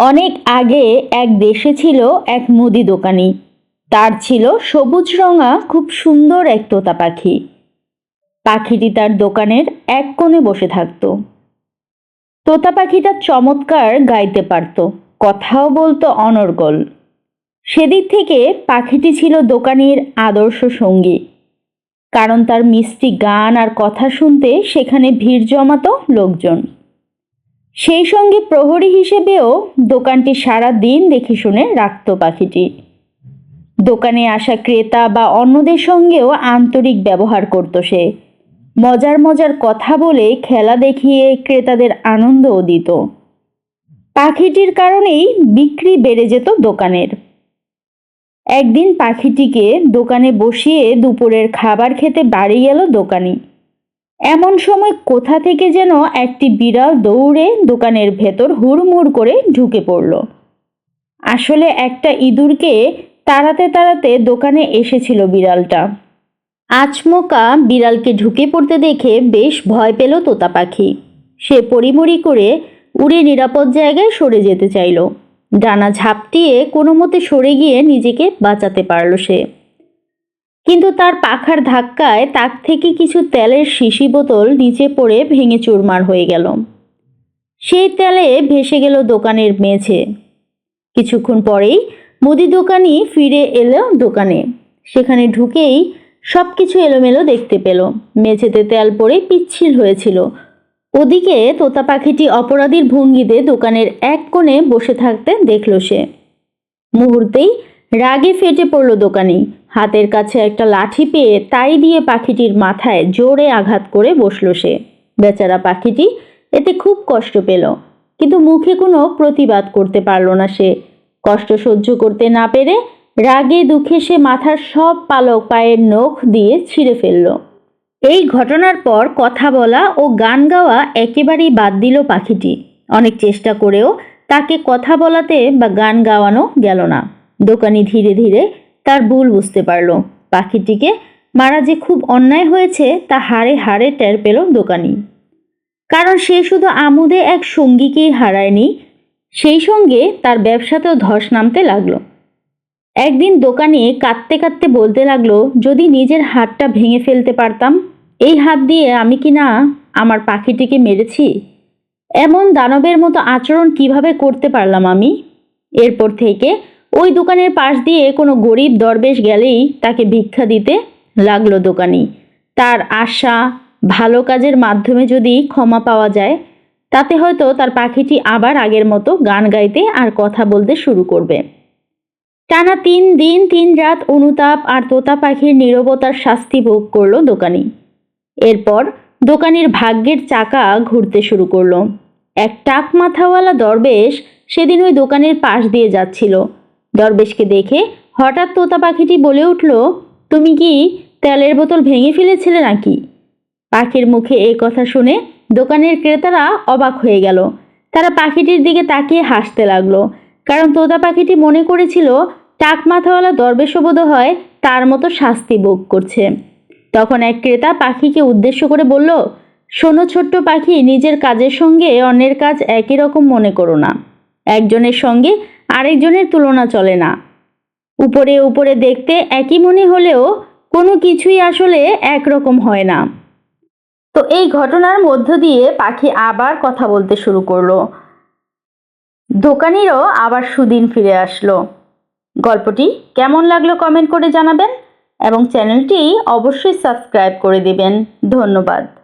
অনেক আগে এক দেশে ছিল এক মুদি দোকানি। তার ছিল সবুজ রঙা খুব সুন্দর এক তোতা পাখি। পাখিটি তার দোকানের এক কোণে বসে থাকতো। তোতা পাখিটা চমৎকার গাইতে পারত, কথাও বলতো অনর্গল। সেদিক থেকে পাখিটি ছিল দোকানির আদর্শ সঙ্গী। কারণ তার মিষ্টি গান আর কথা শুনতে সেখানে ভিড় জমাতো লোকজন। সেই সঙ্গে প্রহরী হিসেবেও দোকানটি সারা দিন দেখে শুনে রাখত পাখিটি। দোকানে আসা ক্রেতা বা অন্যদের সঙ্গেও আন্তরিক ব্যবহার করত সে। মজার মজার কথা বলে খেলা দেখিয়ে ক্রেতাদের আনন্দও দিত। পাখিটির কারণেই বিক্রি বেড়ে যেত দোকানের। একদিন পাখিটিকে দোকানে বসিয়ে দুপুরের খাবার খেতে বাড়ি গেল দোকানি। এমন সময় কোথা থেকে যেন একটি বিড়াল দৌড়ে দোকানের ভেতর হুড়মুড় করে ঢুকে পড়ল। আসলে একটা ইঁদুরকে তাড়াতে তাড়াতে দোকানে এসেছিল বিড়ালটা। আচমকা বিড়ালকে ঢুকে পড়তে দেখে বেশ ভয় পেল তোতা পাখি। সে পরিমরি করে উড়ে নিরাপদ জায়গায় সরে যেতে চাইল। ডানা ঝাপটিয়ে কোনো মতে সরে গিয়ে নিজেকে বাঁচাতে পারল সে। কিন্তু তার পাখার ধাক্কায় তাক থেকে কিছু তেলের শিশি বোতল নিচে পড়ে ভেঙে চুরমার হয়ে গেল। সেই তেলে ভেসে গেল দোকানের মেঝে। কিছুক্ষণ পরেই মুদি দোকানি ফিরে এলো দোকানে। সেখানে ঢুকেই সব কিছু এলোমেলো দেখতে পেল। মেঝেতে তেল পড়ে পিচ্ছিল হয়েছিল। ওদিকে তোতা পাখিটি অপরাধীর ভঙ্গিতে দোকানের এক কোণে বসে থাকতে দেখল সে। মুহূর্তেই রাগে ফেটে পড়ল দোকানি। হাতের কাছে একটা লাঠি পেয়ে তাই দিয়ে পাখিটির মাথায় জোরে আঘাত করে বসল সে। বেচারা পাখিটি এতে খুব কষ্ট পেল, কিন্তু মুখে কোনো প্রতিবাদ করতে পারল না সে। কষ্ট সহ্য করতে না পেরে রাগে দুঃখে সে মাথার সব পালক পায়ের নখ দিয়ে ছিঁড়ে ফেলল। এই ঘটনার পর কথা বলা ও গান গাওয়া একেবারেই বাদ দিল পাখিটি। অনেক চেষ্টা করেও তাকে কথা বলাতে বা গান গাওয়ানো গেল না। দোকানি ধীরে ধীরে তার ভুল বুঝতে পারল। পাখিটিকে মারা যে খুব অন্যায় হয়েছে, তা হাড়ে হাড়ে টের পেল দোকানি। কারণ সে শুধু আমুদে এক সঙ্গীকেই হারায়নি, সেই সঙ্গে তার ব্যবসাতেও ধস নামতে লাগল। একদিন দোকানে কাঁদতে কাঁদতে বলতে লাগল, যদি নিজের হাতটা ভেঙে ফেলতে পারতাম, এই হাত দিয়ে আমি কি না আমার পাখিটিকে মেরেছি? এমন দানবের মতো আচরণ কীভাবে করতে পারলাম আমি? এরপর থেকে ওই দোকানের পাশ দিয়ে কোনো গরিব দরবেশ গেলেই তাকে ভিক্ষা দিতে লাগল দোকানি। তার আশা, ভালো কাজের মাধ্যমে যদি ক্ষমা পাওয়া যায়, তাতে হয়তো তার পাখিটি আবার আগের মতো গান গাইতে আর কথা বলতে শুরু করবে। টানা তিন দিন, তিন রাত অনুতাপ আর তোতা পাখির নীরবতার শাস্তি ভোগ করল দোকানি। এরপর দোকানির ভাগ্যের চাকা ঘুরতে শুরু করল। এক টাক মাথাওয়ালা দরবেশ সেদিন ওই দোকানের পাশ দিয়ে যাচ্ছিল। দরবেশকে দেখে হঠাৎ তোতা পাখিটি বলে উঠল, তুমি কি তেলের বোতল ভেঙে ফেলেছিলে নাকি? পাখির মুখে এই কথা শুনে দোকানের ক্রেতারা অবাক হয়ে গেল। তারা পাখিটির দিকে তাকিয়ে হাসতে লাগল, কারণ তোতা পাখিটি মনে করেছিল টাক মাথাওয়ালা দরবেশও বোধ হয় তার মতো শাস্তি ভোগ করছে। তখন এক ক্রেতা পাখিকে উদ্দেশ্য করে বলল, শোনো ছোট্ট পাখি, নিজের কাজের সঙ্গে অন্যের কাজ একই রকম মনে করো না। একজনের সঙ্গে আরেকজনের তুলনা চলে না। উপরে উপরে দেখতে একই মনে হলেও কোনো কিছুই আসলে একরকম হয় না। তো এই ঘটনার মধ্য দিয়ে পাখি আবার কথা বলতে শুরু করল। দোকানিরও আবার সুদিন ফিরে আসলো। গল্পটি কেমন লাগল কমেন্ট করে জানাবেন এবং চ্যানেলটি অবশ্যই সাবস্ক্রাইব করে দিবেন। ধন্যবাদ।